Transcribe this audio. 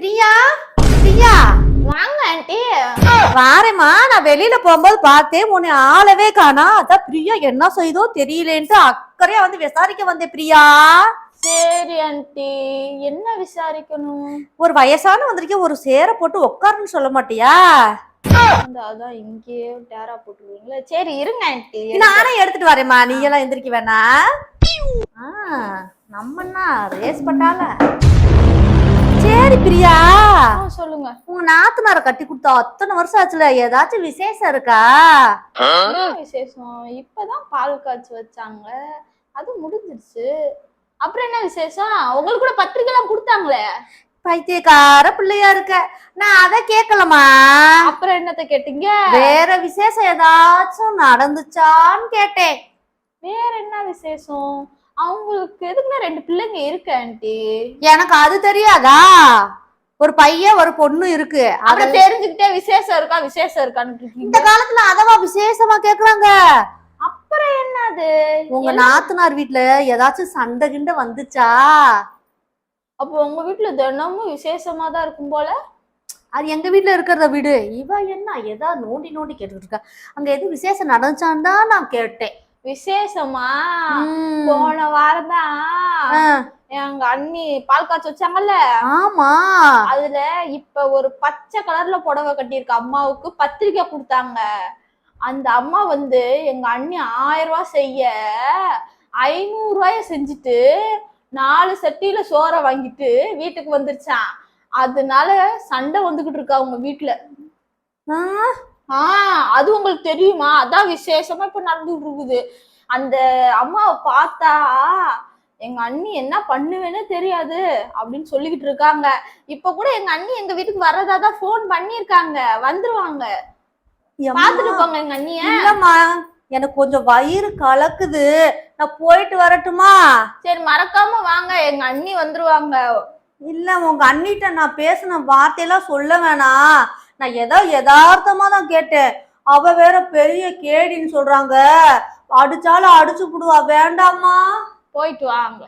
பிரியா? பிரியா? வாங்க ஆண்டி. வாரேம்மா நான் வெளியில போகும்போது பார்த்தேன் உன்னை ஆளவே காணா. அதான் பிரியா என்ன செய்தோ தெரியலேன்ட்டு அக்கறையா வந்து விசாரிக்க வந்தேன் பிரியா. சரி ஆண்டி. என்ன விசாரிக்கணும்? ஒரு வயசான வந்திருக்க ஒரு சேரை போட்டு உட்காருன்னு சொல்ல மாட்டியா? அதான் இங்கேயே டேரா போட்டுருவீங்களா. சரி இருங்க ஆண்டி. நானே எடுத்துட்டு வரேம்மா நீ எல்லாம் எந்திரிக்க வேணா ஆ, நம்மன்னா ரேஸ் பண்ணால சரி பிரியா? சொல்லுங்க. உங்க நாத்தனார கட்டி கொடுத்தா அத்தனை வருஷம் ஆச்சுல ஏதாச்சும் விசேஷம் இருக்கா? விசேஷம்? இப்பதான் பால் காய்ச்சி வச்சாங்க அது முடிஞ்சிருச்சு. அப்புறம் என்ன விசேஷம்? உங்களுக்கு கூட பத்திரிக்கை எல்லாம் கொடுத்தாங்களே? பைத்தியக்கார பிள்ளையா இருக்க. நான் அதை கேட்கலமா அப்புறம் என்னத்த கேட்டீங்க? வேற விசேஷம் ஏதாச்சும் நடந்துச்சான்னு கேட்டேன். வேற என்ன விசேஷம்? அவங்களுக்கு எதுக்குன்னா ரெண்டு பிள்ளைங்க இருக்கு ஆண்டி? எனக்கு அது தெரியாதா? ஒரு பையன் ஒரு பொண்ணு இருக்கு. அத அப்புறம் தெரிஞ்சுக்கிட்டே விசேஷம் இருக்கா விசேஷம் இருக்கான்னு இந்த காலத்துல அதவா விசேஷமா கேக்குறாங்க? அப்புறம் என்னது? உங்க நாத்தனார் வீட்ல ஏதாச்சும் சண்டை கிண்டை வந்துச்சா? அப்போ உங்க வீட்டுல தினமும் விசேஷமா தான் இருக்கும் போல? அது எங்க வீட்ல இருக்கிறத விடு. இவ என்ன ஏதா நோண்டி நோண்டி கேட்டுட்டு இருக்கா. அங்க எது விசேஷம் நடந்துச்சான்னு தான் நான் கேட்டேன். விசேஷமா. போன வாரம் தான் ஆ, எங்க அண்ணி பால் காய்ச்சி வச்சாங்கல்ல? ஆமா. அதுல இப்ப ஒரு பச்சை கலர்ல புடவை கட்டியிருக்க. அம்மாவுக்கு பத்திரிக்கை கொடுத்தாங்க. அந்த அம்மா வந்து எங்க அண்ணி ஆயிரம் ரூபாய் செய்ய ஐநூறு ரூபாய செஞ்சுட்டு நாலு சட்டியில சோறை வாங்கிட்டு வீட்டுக்கு வந்துருச்சான் அதனால சண்டை வந்துகிட்டு இருக்கா அவங்க வீட்டுல ஆஹ் அது உங்களுக்கு தெரியுமா? அதான் விசேஷமா இப்ப நடந்துட்டு இருக்குது அந்த அம்மாவை பார்த்தா எங்க அண்ணி என்ன பண்ணுவேன்னு தெரியாது அப்படின்னு சொல்லிக்கிட்டு இருக்காங்க. இப்ப கூட எங்க அண்ணி எங்க வீட்டுக்கு வர்றதா தான் ஃபோன் பண்ணிருக்காங்க வந்துருவாங்க. பாத்துட்டு போங்க எங்க அண்ணிய. இல்லம்மா எனக்கு கொஞ்சம் வயிறு கலக்குது. நான் போயிட்டு வரட்டுமா? சரி மறக்காம வாங்க. எங்க அண்ணி வந்துருவாங்க. இல்ல உங்க அண்ணிட்ட நான் பேசின வார்த்தையெல்லாம் சொல்ல வேணாம். நான் ஏதோ யதார்த்தமா தான் கேட்டேன். அவ வேற பெரிய கேடின்னு சொல்றாங்க. அடிச்சாலும் அடிச்சு விடுவா வேண்டாமா போயிட்டு வாங்க